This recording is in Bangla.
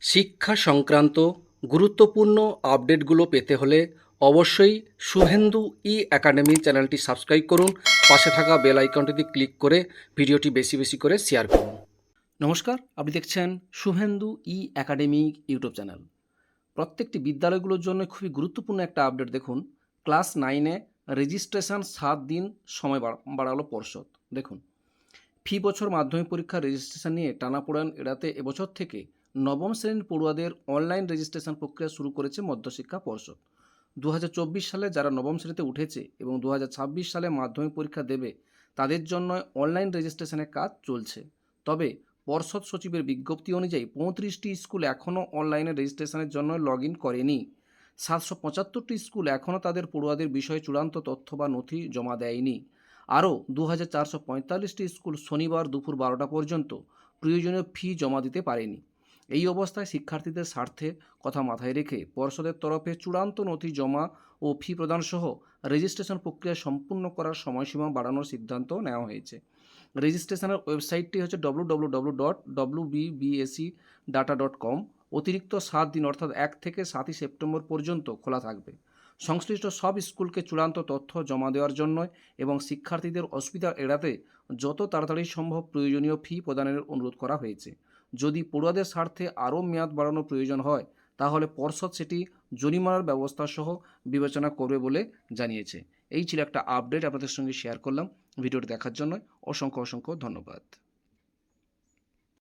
শিক্ষা সংক্রান্ত গুরুত্বপূর্ণ আপডেটগুলো পেতে হলে অবশ্যই শুভেন্দু ই একাডেমি চ্যানেলটি সাবস্ক্রাইব করুন। পাশে থাকা বেল আইকনটিতে ক্লিক করে ভিডিওটি বেশি বেশি করে শেয়ার করুন। নমস্কার, আপনি দেখছেন Shuvendu E academy YouTube channel. প্রত্যেকটি বিদ্যালয়গুলোর জন্য খুবই গুরুত্বপূর্ণ একটা আপডেট দেখুন। ক্লাস নাইনে রেজিস্ট্রেশন সাত দিন সময় বাড়া- বাড়ালো পর্ষদ। দেখুন, ফি বছর মাধ্যমিক পরীক্ষার রেজিস্ট্রেশন নিয়ে টানাপোড়েন এড়াতে এবছর থেকে নবম শ্রেণির পড়ুয়াদের অনলাইন রেজিস্ট্রেশন প্রক্রিয়া শুরু করেছে মধ্যশিক্ষা পর্ষদ। দু হাজার চব্বিশ সালে যারা নবম শ্রেণীতে উঠেছে এবং দু হাজার ছাব্বিশ সালে মাধ্যমিক পরীক্ষা দেবে, তাদের জন্য অনলাইন রেজিস্ট্রেশনের কাজ চলছে। তবে পর্ষদ সচিবের বিজ্ঞপ্তি অনুযায়ী পঁয়ত্রিশটি স্কুল এখনও অনলাইনে রেজিস্ট্রেশনের জন্য লগ ইন করেনি। সাতশো পঁচাত্তরটি স্কুল এখনও তাদের পড়ুয়াদের বিষয়ে চূড়ান্ত তথ্য বা নথি জমা দেয়নি। আরও দু হাজার চারশো পঁয়তাল্লিশটি স্কুল শনিবার দুপুর বারোটা পর্যন্ত প্রয়োজনীয় ফি জমা দিতে পারেনি। এই অবস্থায় শিক্ষার্থীদের স্বার্থে কথা মাথায় রেখে পর্ষদের তরফে চূড়ান্ত নথি জমা ও ফি প্রদান সহ রেজিস্ট্রেশন প্রক্রিয়া সম্পূর্ণ করার সময়সীমা বাড়ানোর সিদ্ধান্ত নেওয়া হয়েছে। রেজিস্ট্রেশনের ওয়েবসাইটটি হচ্ছে W W W dot W BBSE data dot com অতিরিক্ত সাত দিন অর্থাৎ এক থেকে সাতই সেপ্টেম্বর পর্যন্ত খোলা থাকবে। সংশ্লিষ্ট সব স্কুলকে চূড়ান্ত তথ্য জমা দেওয়ার জন্য এবং শিক্ষার্থীদের অসুবিধা এড়াতে যত তাড়াতাড়ি সম্ভব প্রয়োজনীয় ফি প্রদানের অনুরোধ করা হয়েছে। যদি পড়ুয়াদের স্বার্থে আরও মেয়াদ বাড়ানোর প্রয়োজন হয়, তাহলে পর্ষদ সেটি জরিমানার ব্যবস্থা সহ বিবেচনা করবে বলে জানিয়েছে। এই ছিল একটা আপডেট আপনাদের সঙ্গে শেয়ার করলাম। ভিডিওটি দেখার জন্য অসংখ্য অসংখ্য ধন্যবাদ।